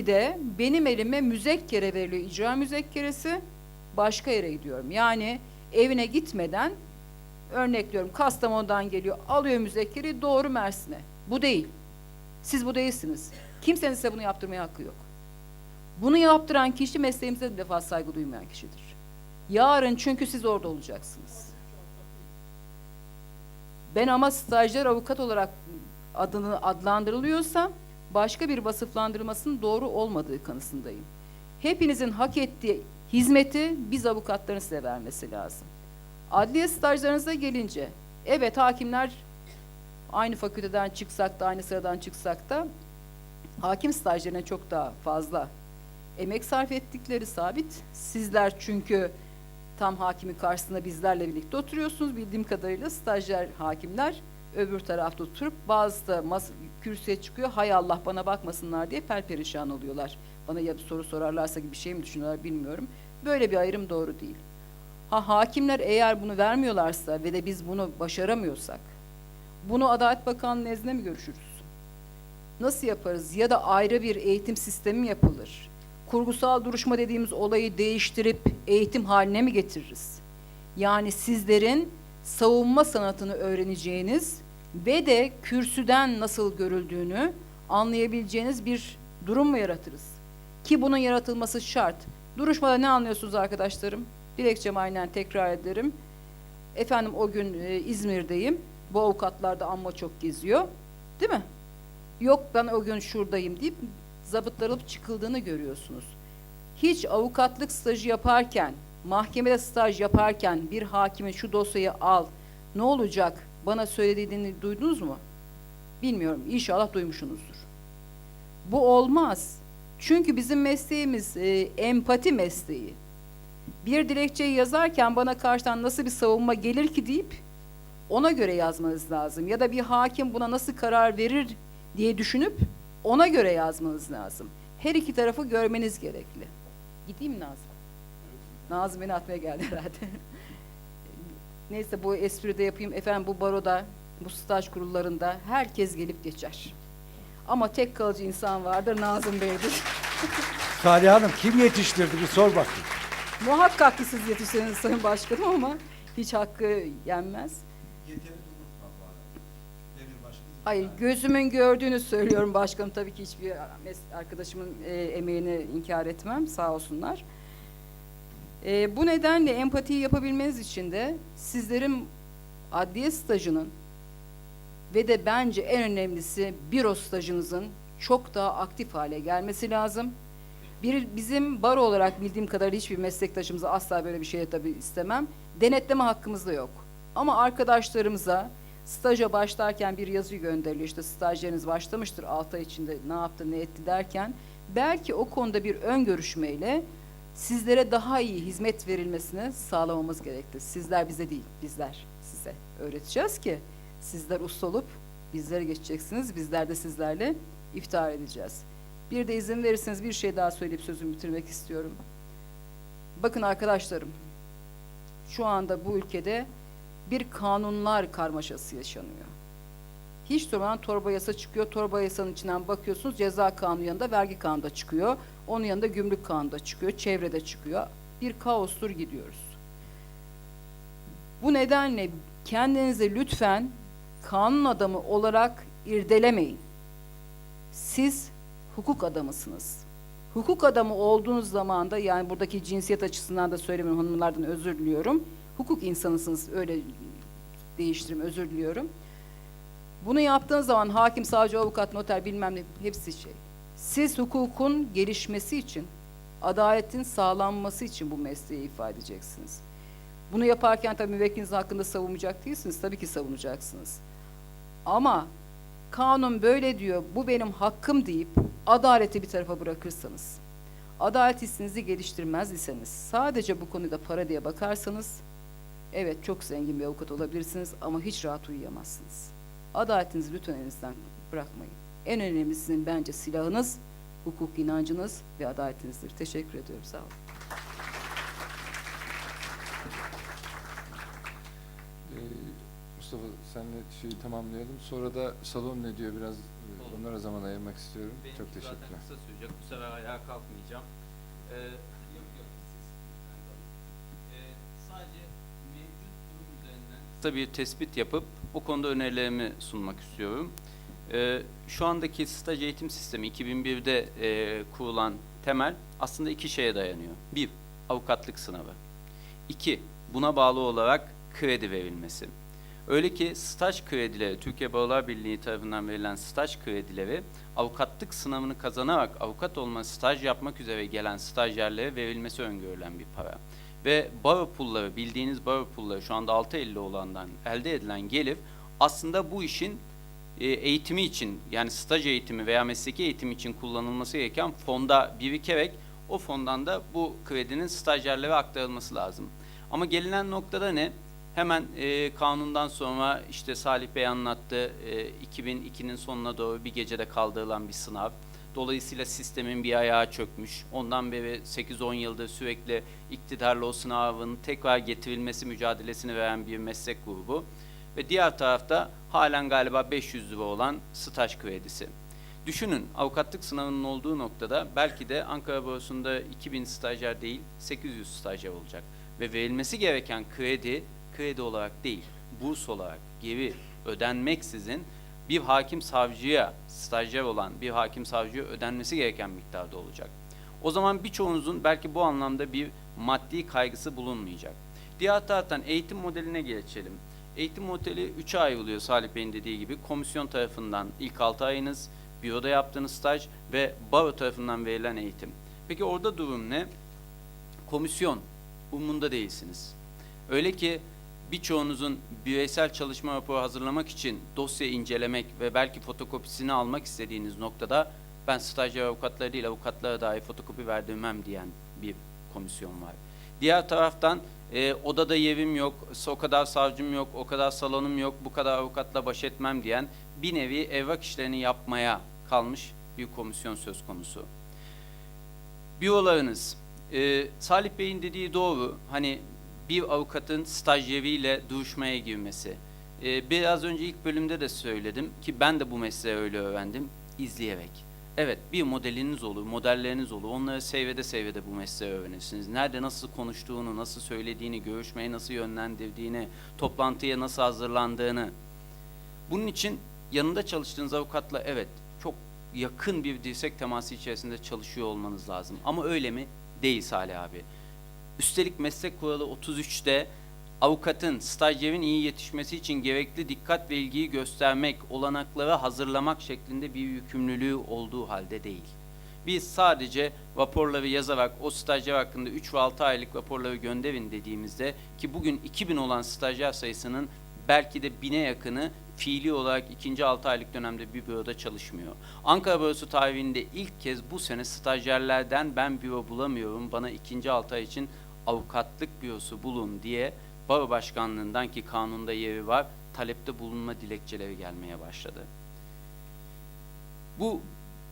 de benim elime müzekkere veriliyor. icra müzekkeresi başka yere gidiyorum. Yani evine gitmeden örnekliyorum Kastamonu'dan geliyor alıyor müzekkereyi doğru Mersin'e. Bu değil. Siz bu değilsiniz. Kimsenin size bunu yaptırmaya hakkı yok. Bunu yaptıran kişi mesleğimize bir defa saygı duymayan kişidir. Yarın çünkü siz orada olacaksınız. Ben ama stajyer avukat olarak adını adlandırılıyorsa başka bir vasıflandırılmasının doğru olmadığı kanısındayım. Hepinizin hak ettiği hizmeti biz avukatların size vermesi lazım. Adliye stajlarınıza gelince, evet hakimler aynı fakülteden çıksak da aynı sıradan çıksak da hakim stajlarına çok daha fazla emek sarf ettikleri sabit. Sizler çünkü tam hakimin karşısında bizlerle birlikte oturuyorsunuz. Bildiğim kadarıyla stajyer hakimler öbür tarafta oturup bazı da mas- kürsüye çıkıyor. Hay Allah bana bakmasınlar diye perperişan oluyorlar. Bana ya bir soru sorarlarsa gibi bir şey mi düşünüyorlar bilmiyorum. Böyle bir ayrım doğru değil. Ha hakimler eğer bunu vermiyorlarsa ve de biz bunu başaramıyorsak bunu Adalet Bakanlığı nezdinde mi görüşürüz? Nasıl yaparız? Ya da ayrı bir eğitim sistemi mi yapılır? Kurgusal duruşma dediğimiz olayı değiştirip eğitim haline mi getiririz? Yani sizlerin savunma sanatını öğreneceğiniz ve de kürsüden nasıl görüldüğünü anlayabileceğiniz bir durum mu yaratırız? Ki bunun yaratılması şart. Duruşmada ne anlıyorsunuz arkadaşlarım? Dilekçemi aynen tekrar ederim. Efendim o gün e, İzmir'deyim. Bu avukatlar da amma çok geziyor. Değil mi? Yok ben o gün şuradayım deyip zabıtlanıp çıkıldığını görüyorsunuz. Hiç avukatlık stajı yaparken, mahkemede staj yaparken bir hakimin şu dosyayı al, ne olacak bana söylediğini duydunuz mu? Bilmiyorum. İnşallah duymuşsunuzdur. Bu olmaz. Çünkü bizim mesleğimiz e, empati mesleği. Bir dilekçeyi yazarken bana karşıdan nasıl bir savunma gelir ki deyip ona göre yazmanız lazım. Ya da bir hakim buna nasıl karar verir diye düşünüp ona göre yazmanız lazım. Her iki tarafı görmeniz gerekli. Gideyim Nazım? Nazım beni atmaya geldi herhalde. Neyse bu espri de yapayım. Efendim bu baroda, bu staj kurullarında herkes gelip geçer. Ama tek kalıcı insan vardır Nazım Bey'dir. Salih Hanım kim yetiştirdi bir sor bakayım. Muhakkak ki siz yetiştirdiniz Sayın Başkanım ama hiç hakkı yenmez. Hayır, gözümün gördüğünü söylüyorum başkanım. Tabii ki hiçbir arkadaşımın e, emeğini inkar etmem. Sağ olsunlar. E, bu nedenle empatiyi yapabilmeniz için de sizlerin adliye stajının ve de bence en önemlisi büro stajınızın çok daha aktif hale gelmesi lazım. Bir, bizim baro olarak bildiğim kadarıyla hiçbir meslektaşımıza asla böyle bir şey tabii istemem. Denetleme hakkımız da yok. Ama arkadaşlarımıza staja başlarken bir yazı gönderiliyor. İşte stajyeriniz başlamıştır 6 ay içinde ne yaptı ne etti derken belki o konuda bir ön görüşmeyle sizlere daha iyi hizmet verilmesini sağlamamız gerekli. Sizler bize değil, bizler size öğreteceğiz ki sizler usta olup bizlere geçeceksiniz. Bizler de sizlerle iftihar edeceğiz. Bir de izin verirseniz bir şey daha söyleyip sözümü bitirmek istiyorum. Bakın arkadaşlarım, şu anda bu ülkede bir kanunlar karmaşası yaşanıyor. Hiç durmadan torba yasa çıkıyor. Torba yasanın içinden bakıyorsunuz ceza kanunu yanında vergi kanunu da çıkıyor. Onun yanında gümrük kanunu çıkıyor. Çevrede çıkıyor. Bir kaostur gidiyoruz. Bu nedenle kendinizi lütfen kanun adamı olarak irdelemeyin. Siz hukuk adamısınız. Hukuk adamı olduğunuz zaman da yani buradaki cinsiyet açısından da söylemiyorum hanımlardan özür diliyorum. Hukuk insanısınız öyle değiştireyim özür diliyorum. Bunu yaptığınız zaman hakim, savcı, avukat, noter bilmem ne hepsi şey. Siz hukukun gelişmesi için, adaletin sağlanması için bu mesleği ifade edeceksiniz. Bunu yaparken tabii müvekkiliniz hakkında savunmayacak değilsiniz. Tabii ki savunacaksınız. Ama kanun böyle diyor, bu benim hakkım deyip adaleti bir tarafa bırakırsanız, adalet hissinizi geliştirmez iseniz, sadece bu konuda para diye bakarsanız, evet çok zengin bir avukat olabilirsiniz ama hiç rahat uyuyamazsınız. Adaletinizi lütfen elinizden bırakmayın. En önemlisinin bence silahınız, hukuk inancınız ve adaletinizdir. Teşekkür ediyorum. Sağ olun. Ee, Mustafa senle şeyi tamamlayalım. Sonra da salon ne diyor biraz Olur. Onlara zaman ayırmak istiyorum. Benimki Çok zaten teşekkürler. kısa sürecek. Bu sefer ayağa kalkmayacağım. Ee. Ee, sadece mevcut durum üzerinden kısa bir tespit yapıp o konuda önerilerimi sunmak istiyorum. Ee, şu andaki staj eğitim sistemi 2001'de e, kurulan temel aslında iki şeye dayanıyor. Bir, avukatlık sınavı. İki, buna bağlı olarak kredi verilmesi. Öyle ki staj kredileri, Türkiye Barolar Birliği tarafından verilen staj kredileri avukatlık sınavını kazanarak avukat olma, staj yapmak üzere gelen stajyerlere verilmesi öngörülen bir para. Ve baro pulları, bildiğiniz baro pulları şu anda 6.50 olandan elde edilen gelir aslında bu işin e, eğitimi için yani staj eğitimi veya mesleki eğitim için kullanılması gereken fonda birikerek o fondan da bu kredinin stajyerlere aktarılması lazım. Ama gelinen noktada ne? Hemen e, kanundan sonra işte Salih Bey anlattı e, 2002'nin sonuna doğru bir gecede kaldırılan bir sınav. Dolayısıyla sistemin bir ayağı çökmüş. Ondan beri 8-10 yıldır sürekli iktidarla o sınavın tekrar getirilmesi mücadelesini veren bir meslek grubu. Ve diğer tarafta halen galiba 500 lira olan staj kredisi. Düşünün avukatlık sınavının olduğu noktada belki de Ankara Borsası'nda 2000 stajyer değil 800 stajyer olacak. Ve verilmesi gereken kredi kredi olarak değil burs olarak geri ödenmeksizin bir hakim savcıya stajyer olan bir hakim savcıya ödenmesi gereken miktarda olacak. O zaman birçoğunuzun belki bu anlamda bir maddi kaygısı bulunmayacak. Diğer taraftan eğitim modeline geçelim. Eğitim modeli 3'e ayrılıyor Salih Bey'in dediği gibi. Komisyon tarafından ilk 6 ayınız, büroda yaptığınız staj ve baro tarafından verilen eğitim. Peki orada durum ne? Komisyon umunda değilsiniz. Öyle ki birçoğunuzun bireysel çalışma raporu hazırlamak için dosya incelemek ve belki fotokopisini almak istediğiniz noktada ben stajyer avukatlara değil avukatlara dahi fotokopi verdirmem diyen bir komisyon var. Diğer taraftan e, odada yerim yok, o kadar savcım yok, o kadar salonum yok, bu kadar avukatla baş etmem diyen bir nevi evrak işlerini yapmaya kalmış bir komisyon söz konusu. Bürolarınız, e, Salih Bey'in dediği doğru. Hani bir avukatın stajyeriyle duruşmaya girmesi. E, biraz önce ilk bölümde de söyledim ki ben de bu mesleği öyle öğrendim. izleyerek. Evet bir modeliniz olur, modelleriniz olur. Onları seyrede seyrede bu mesleği öğrenirsiniz. Nerede nasıl konuştuğunu, nasıl söylediğini, görüşmeye nasıl yönlendirdiğini, toplantıya nasıl hazırlandığını. Bunun için yanında çalıştığınız avukatla evet çok yakın bir dirsek teması içerisinde çalışıyor olmanız lazım. Ama öyle mi? Değil Salih abi. Üstelik meslek kuralı 33'te avukatın, stajyerin iyi yetişmesi için gerekli dikkat ve ilgiyi göstermek, olanakları hazırlamak şeklinde bir yükümlülüğü olduğu halde değil. Biz sadece raporları yazarak o stajyer hakkında 3 ve 6 aylık raporları gönderin dediğimizde ki bugün 2000 olan stajyer sayısının belki de bine yakını fiili olarak ikinci 6 aylık dönemde bir büroda çalışmıyor. Ankara Bürosu tarihinde ilk kez bu sene stajyerlerden ben büro bulamıyorum, bana ikinci 6 ay için avukatlık bürosu bulun diye Baro Başkanlığından ki kanunda yeri var, talepte bulunma dilekçeleri gelmeye başladı. Bu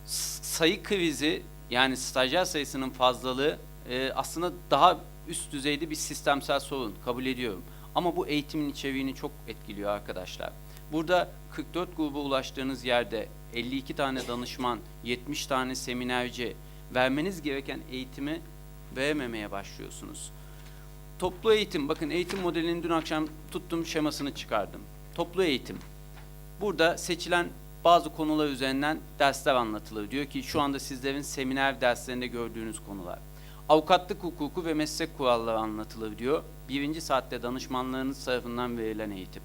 sayı krizi yani stajyer sayısının fazlalığı e, aslında daha üst düzeyde bir sistemsel sorun kabul ediyorum. Ama bu eğitimin içeriğini çok etkiliyor arkadaşlar. Burada 44 gruba ulaştığınız yerde 52 tane danışman, 70 tane seminerci vermeniz gereken eğitimi verememeye başlıyorsunuz. Toplu eğitim, bakın eğitim modelinin dün akşam tuttum şemasını çıkardım. Toplu eğitim. Burada seçilen bazı konular üzerinden dersler anlatılır. Diyor ki şu anda sizlerin seminer derslerinde gördüğünüz konular. Avukatlık hukuku ve meslek kuralları anlatılır diyor. Birinci saatte danışmanlarınız tarafından verilen eğitim.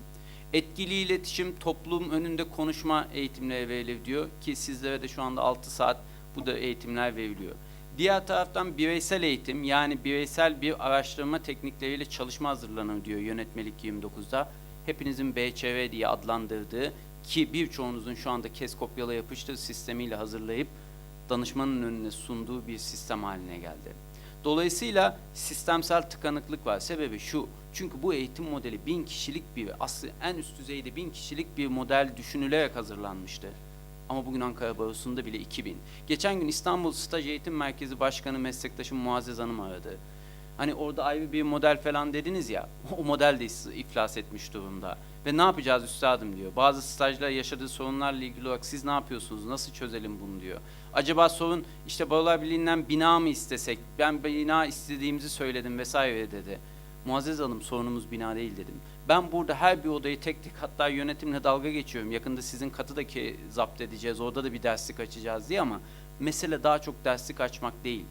Etkili iletişim, toplum önünde konuşma eğitimleri verilir diyor ki sizlere de şu anda 6 saat bu da eğitimler veriliyor. Diğer taraftan bireysel eğitim yani bireysel bir araştırma teknikleriyle çalışma hazırlanır diyor yönetmelik 29'da. Hepinizin BÇV diye adlandırdığı ki birçoğunuzun şu anda kes kopyala yapıştır sistemiyle hazırlayıp danışmanın önüne sunduğu bir sistem haline geldi. Dolayısıyla sistemsel tıkanıklık var. Sebebi şu. Çünkü bu eğitim modeli bin kişilik bir, aslında en üst düzeyde bin kişilik bir model düşünülerek hazırlanmıştı. Ama bugün Ankara Barosu'nda bile 2000. Geçen gün İstanbul Staj Eğitim Merkezi Başkanı meslektaşım Muazzez Hanım aradı. Hani orada ayrı bir model falan dediniz ya, o model de iflas etmiş durumda. Ve ne yapacağız üstadım diyor. Bazı stajlar yaşadığı sorunlarla ilgili olarak siz ne yapıyorsunuz, nasıl çözelim bunu diyor. Acaba sorun işte Barolar Birliği'nden bina mı istesek, ben bina istediğimizi söyledim vesaire dedi. Muazzez Hanım sorunumuz bina değil dedim. Ben burada her bir odayı tek tek hatta yönetimle dalga geçiyorum. Yakında sizin katı da ki zapt edeceğiz, orada da bir derslik açacağız diye ama mesele daha çok derslik açmak değil.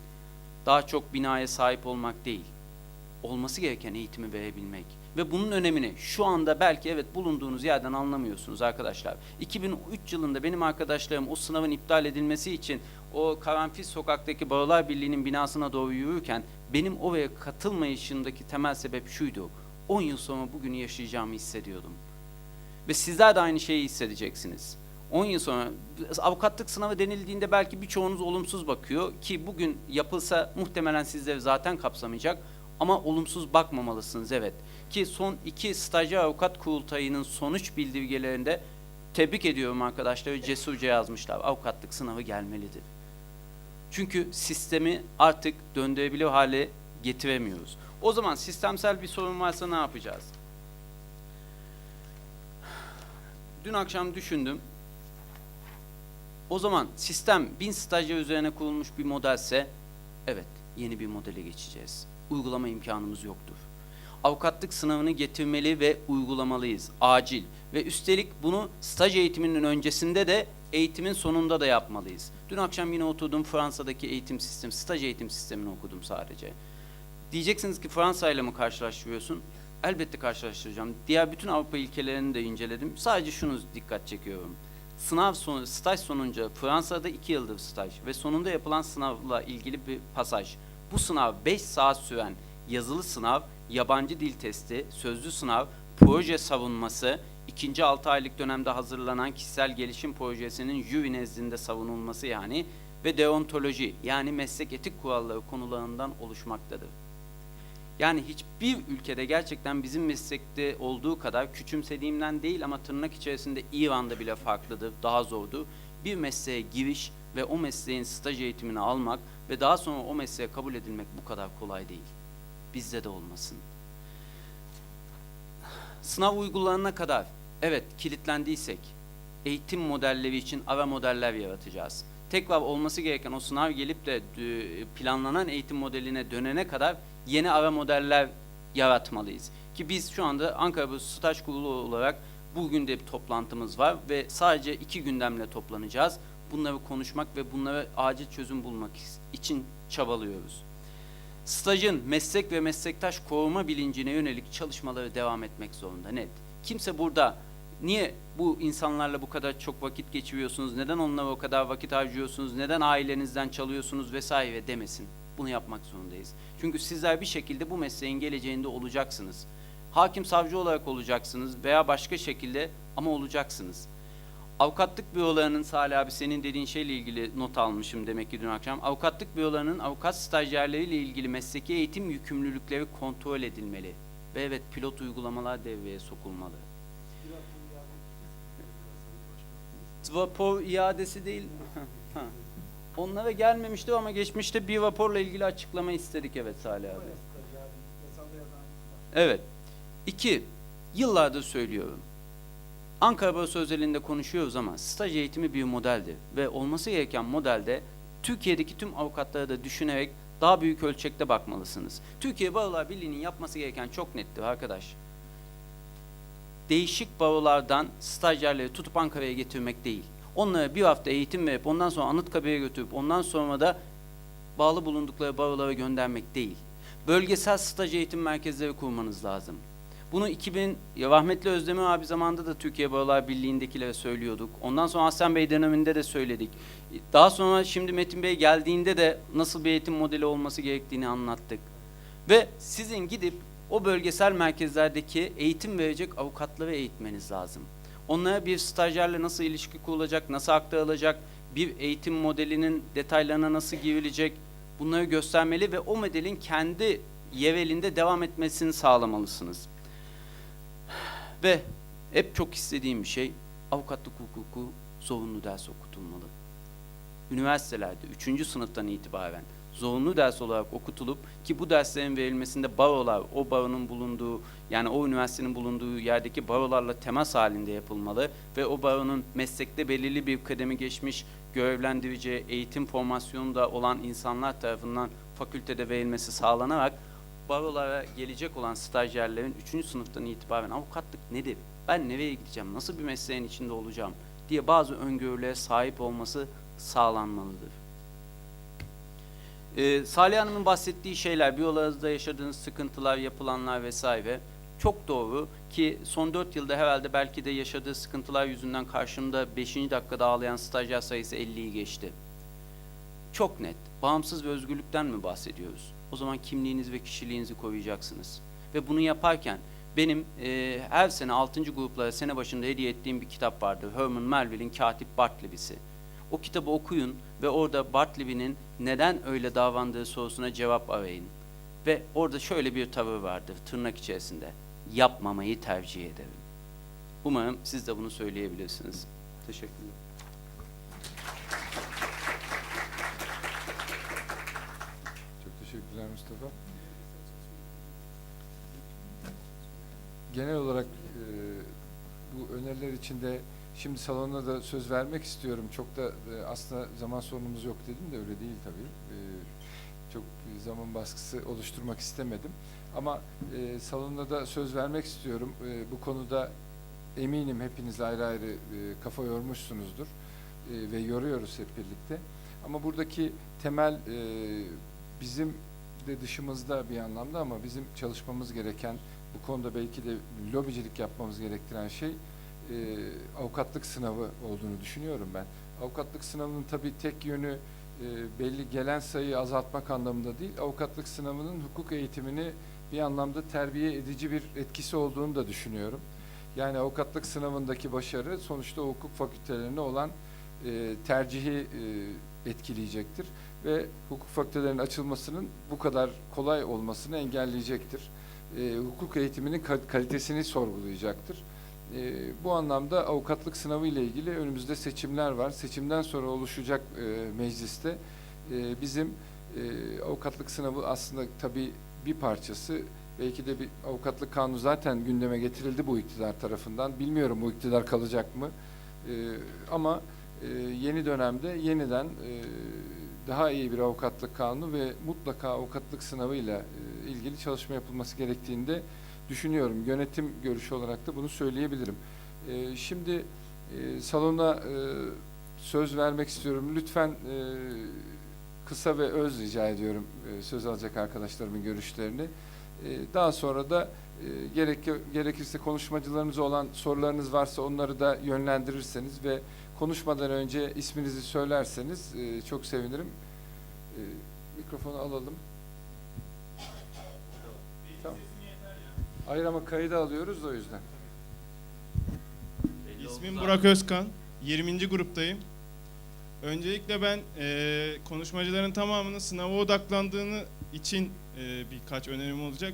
Daha çok binaya sahip olmak değil olması gereken eğitimi verebilmek. Ve bunun önemini şu anda belki evet bulunduğunuz yerden anlamıyorsunuz arkadaşlar. 2003 yılında benim arkadaşlarım o sınavın iptal edilmesi için o Karanfil sokaktaki Barolar Birliği'nin binasına doğru yürürken benim oraya katılmayışımdaki temel sebep şuydu. 10 yıl sonra bugünü yaşayacağımı hissediyordum. Ve sizler de aynı şeyi hissedeceksiniz. 10 yıl sonra avukatlık sınavı denildiğinde belki birçoğunuz olumsuz bakıyor ki bugün yapılsa muhtemelen sizleri zaten kapsamayacak ama olumsuz bakmamalısınız evet. Ki son iki stajyer avukat kurultayının sonuç bildirgelerinde tebrik ediyorum arkadaşlar cesurca yazmışlar. Avukatlık sınavı gelmelidir. Çünkü sistemi artık döndürebilir hale getiremiyoruz. O zaman sistemsel bir sorun varsa ne yapacağız? Dün akşam düşündüm. O zaman sistem bin stajyer üzerine kurulmuş bir modelse evet yeni bir modele geçeceğiz. Uygulama imkanımız yoktur. Avukatlık sınavını getirmeli ve uygulamalıyız. Acil. Ve üstelik bunu staj eğitiminin öncesinde de eğitimin sonunda da yapmalıyız. Dün akşam yine oturdum Fransa'daki eğitim sistemi, staj eğitim sistemini okudum sadece. Diyeceksiniz ki Fransa ile mi karşılaştırıyorsun? Elbette karşılaştıracağım. Diğer bütün Avrupa ilkelerini de inceledim. Sadece şunu dikkat çekiyorum. Sınav sonu, staj sonunca Fransa'da iki yıldır staj ve sonunda yapılan sınavla ilgili bir pasaj. Bu sınav 5 saat süren yazılı sınav, yabancı dil testi, sözlü sınav, proje savunması, ikinci 6 aylık dönemde hazırlanan kişisel gelişim projesinin jüri nezdinde savunulması yani ve deontoloji yani meslek etik kuralları konularından oluşmaktadır. Yani hiçbir ülkede gerçekten bizim meslekte olduğu kadar küçümsediğimden değil ama tırnak içerisinde İran'da bile farklıdır, daha zordur. Bir mesleğe giriş ve o mesleğin staj eğitimini almak ve daha sonra o mesleğe kabul edilmek bu kadar kolay değil. Bizde de olmasın. Sınav uygulanana kadar evet kilitlendiysek eğitim modelleri için ara modeller yaratacağız. Tekrar olması gereken o sınav gelip de planlanan eğitim modeline dönene kadar yeni ara modeller yaratmalıyız. Ki biz şu anda Ankara Bürosu Staj Kurulu olarak bugün de bir toplantımız var ve sadece iki gündemle toplanacağız. Bunları konuşmak ve bunlara acil çözüm bulmak için çabalıyoruz. Stajın meslek ve meslektaş koruma bilincine yönelik çalışmaları devam etmek zorunda net. Kimse burada niye bu insanlarla bu kadar çok vakit geçiriyorsunuz, neden onlara o kadar vakit harcıyorsunuz, neden ailenizden çalıyorsunuz vesaire demesin. Bunu yapmak zorundayız. Çünkü sizler bir şekilde bu mesleğin geleceğinde olacaksınız. Hakim savcı olarak olacaksınız veya başka şekilde ama olacaksınız. Avukatlık bürolarının Salih abi senin dediğin şeyle ilgili not almışım demek ki dün akşam. Avukatlık bürolarının avukat stajyerleriyle ilgili mesleki eğitim yükümlülükleri kontrol edilmeli. Ve evet pilot uygulamalar devreye sokulmalı. Vapor iadesi değil. Onlara gelmemişti ama geçmişte bir vaporla ilgili açıklama istedik evet Salih abi. Evet. İki, yıllardır söylüyorum. Ankara Barosu özelinde konuşuyoruz ama staj eğitimi bir modeldir. Ve olması gereken modelde Türkiye'deki tüm avukatları da düşünerek daha büyük ölçekte bakmalısınız. Türkiye Barolar Birliği'nin yapması gereken çok nettir arkadaş. Değişik barolardan stajyerleri tutup Ankara'ya getirmek değil. Onlara bir hafta eğitim verip ondan sonra Anıtkabir'e götürüp ondan sonra da bağlı bulundukları barolara göndermek değil. Bölgesel staj eğitim merkezleri kurmanız lazım. Bunu 2000 ya rahmetli Özdemir abi zamanında da Türkiye Barolar Birliği'ndekilere söylüyorduk. Ondan sonra Hasan Bey döneminde de söyledik. Daha sonra şimdi Metin Bey geldiğinde de nasıl bir eğitim modeli olması gerektiğini anlattık. Ve sizin gidip o bölgesel merkezlerdeki eğitim verecek avukatları eğitmeniz lazım. Onlara bir stajyerle nasıl ilişki kurulacak, nasıl aktarılacak, bir eğitim modelinin detaylarına nasıl girilecek bunları göstermeli ve o modelin kendi yerelinde devam etmesini sağlamalısınız. Ve hep çok istediğim bir şey avukatlık hukuku zorunlu ders okutulmalı. Üniversitelerde 3. sınıftan itibaren zorunlu ders olarak okutulup ki bu derslerin verilmesinde barolar, o baronun bulunduğu yani o üniversitenin bulunduğu yerdeki barolarla temas halinde yapılmalı ve o baronun meslekte belirli bir kademi geçmiş görevlendirici, eğitim formasyonunda olan insanlar tarafından fakültede verilmesi sağlanarak barolara gelecek olan stajyerlerin 3. sınıftan itibaren avukatlık nedir? Ben nereye gideceğim? Nasıl bir mesleğin içinde olacağım? diye bazı öngörülere sahip olması sağlanmalıdır. Ee, Salih Hanım'ın bahsettiği şeyler, bürolarınızda yaşadığınız sıkıntılar, yapılanlar vesaire çok doğru ki son 4 yılda herhalde belki de yaşadığı sıkıntılar yüzünden karşımda 5. dakikada ağlayan stajyer sayısı 50'yi geçti. Çok net. Bağımsız ve özgürlükten mi bahsediyoruz? O zaman kimliğinizi ve kişiliğinizi koruyacaksınız. Ve bunu yaparken benim e, her sene 6. gruplara sene başında hediye ettiğim bir kitap vardı. Herman Melville'in Katip Bartleby'si. O kitabı okuyun ve orada Bartleby'nin neden öyle davrandığı sorusuna cevap arayın. Ve orada şöyle bir tavır vardır tırnak içerisinde. Yapmamayı tercih ederim. Umarım siz de bunu söyleyebilirsiniz. Teşekkürler. Çok teşekkürler Mustafa. Genel olarak e, bu öneriler içinde şimdi salona da söz vermek istiyorum. Çok da e, aslında zaman sorunumuz yok dedim de öyle değil tabii. E, çok zaman baskısı oluşturmak istemedim. Ama e, salonda da söz vermek istiyorum. E, bu konuda eminim hepiniz ayrı ayrı kafa yormuşsunuzdur ve yoruyoruz hep birlikte. Ama buradaki temel bizim de dışımızda bir anlamda ama bizim çalışmamız gereken bu konuda belki de lobicilik yapmamız gerektiren şey e, avukatlık sınavı olduğunu düşünüyorum ben. Avukatlık sınavının tabii tek yönü e, belli gelen sayıyı azaltmak anlamında değil, avukatlık sınavının hukuk eğitimini bir anlamda terbiye edici bir etkisi olduğunu da düşünüyorum. Yani avukatlık sınavındaki başarı sonuçta hukuk fakültelerine olan e, tercihi e, etkileyecektir ve hukuk fakültelerinin açılmasının bu kadar kolay olmasını engelleyecektir. E, hukuk eğitiminin kal- kalitesini sorgulayacaktır. E, bu anlamda avukatlık sınavı ile ilgili önümüzde seçimler var. Seçimden sonra oluşacak e, mecliste e, bizim e, avukatlık sınavı aslında tabii bir parçası. Belki de bir avukatlık kanunu zaten gündeme getirildi bu iktidar tarafından. Bilmiyorum bu iktidar kalacak mı? E, ama e, yeni dönemde yeniden e, daha iyi bir avukatlık kanunu ve mutlaka avukatlık sınavıyla e, ilgili çalışma yapılması gerektiğini de düşünüyorum. Yönetim görüşü olarak da bunu söyleyebilirim. E, şimdi e, salona e, söz vermek istiyorum. Lütfen e, kısa ve öz rica ediyorum e, söz alacak arkadaşlarımın görüşlerini. E, daha sonra da e, gerek gerekirse konuşmacılarımız olan sorularınız varsa onları da yönlendirirseniz ve konuşmadan önce isminizi söylerseniz e, çok sevinirim. E, mikrofonu alalım. Tamam. Hayır ama kaydı alıyoruz da o yüzden. İsmim Burak Özkan. 20. gruptayım. Öncelikle ben eee, konuşmacıların tamamının sınava odaklandığını için eee, birkaç önerim olacak.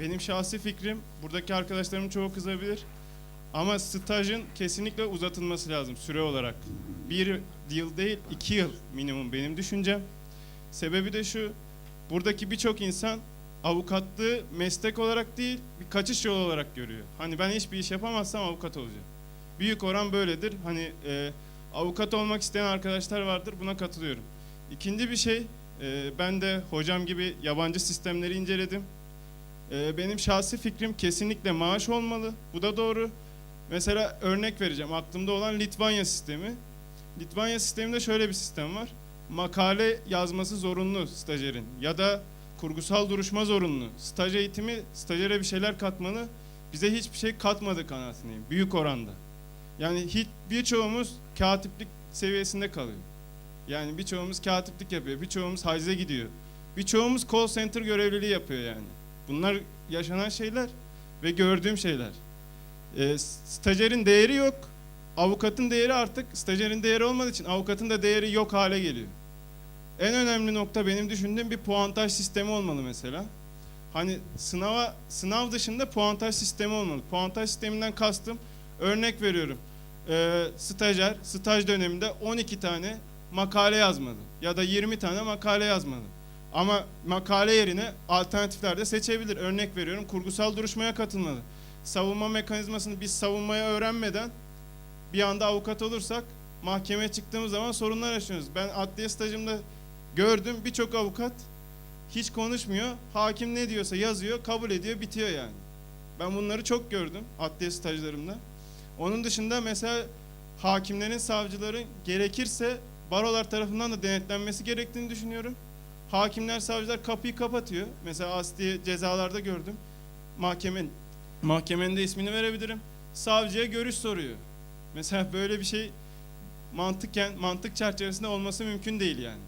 Benim şahsi fikrim, buradaki arkadaşlarım çoğu kızabilir. Ama stajın kesinlikle uzatılması lazım süre olarak. Bir yıl değil, iki yıl minimum benim düşüncem. Sebebi de şu, buradaki birçok insan avukatlığı meslek olarak değil, bir kaçış yolu olarak görüyor. Hani ben hiçbir iş yapamazsam avukat olacağım. Büyük oran böyledir. Hani e, avukat olmak isteyen arkadaşlar vardır, buna katılıyorum. İkinci bir şey, e, ben de hocam gibi yabancı sistemleri inceledim. E, benim şahsi fikrim kesinlikle maaş olmalı, bu da doğru. Mesela örnek vereceğim, aklımda olan Litvanya sistemi. Litvanya sisteminde şöyle bir sistem var. Makale yazması zorunlu stajyerin ya da kurgusal duruşma zorunlu. Staj eğitimi stajyere bir şeyler katmalı. Bize hiçbir şey katmadı kanaatindeyim. Büyük oranda. Yani hiç birçoğumuz katiplik seviyesinde kalıyor. Yani birçoğumuz katiplik yapıyor. Birçoğumuz hacize gidiyor. Birçoğumuz call center görevliliği yapıyor yani. Bunlar yaşanan şeyler ve gördüğüm şeyler. E, stajyerin değeri yok. Avukatın değeri artık stajyerin değeri olmadığı için avukatın da değeri yok hale geliyor. En önemli nokta benim düşündüğüm bir puantaj sistemi olmalı mesela. Hani sınava sınav dışında puantaj sistemi olmalı. Puantaj sisteminden kastım örnek veriyorum. Ee, stajyer staj döneminde 12 tane makale yazmalı ya da 20 tane makale yazmalı. Ama makale yerine alternatifler de seçebilir. Örnek veriyorum kurgusal duruşmaya katılmalı. Savunma mekanizmasını biz savunmaya öğrenmeden bir anda avukat olursak mahkemeye çıktığımız zaman sorunlar yaşıyoruz. Ben adliye stajımda gördüm birçok avukat hiç konuşmuyor. Hakim ne diyorsa yazıyor, kabul ediyor, bitiyor yani. Ben bunları çok gördüm adliye stajlarımda. Onun dışında mesela hakimlerin, savcıların gerekirse barolar tarafından da denetlenmesi gerektiğini düşünüyorum. Hakimler, savcılar kapıyı kapatıyor. Mesela asliye cezalarda gördüm. Mahkemenin, mahkemenin de ismini verebilirim. Savcıya görüş soruyor. Mesela böyle bir şey mantıken, mantık çerçevesinde olması mümkün değil yani.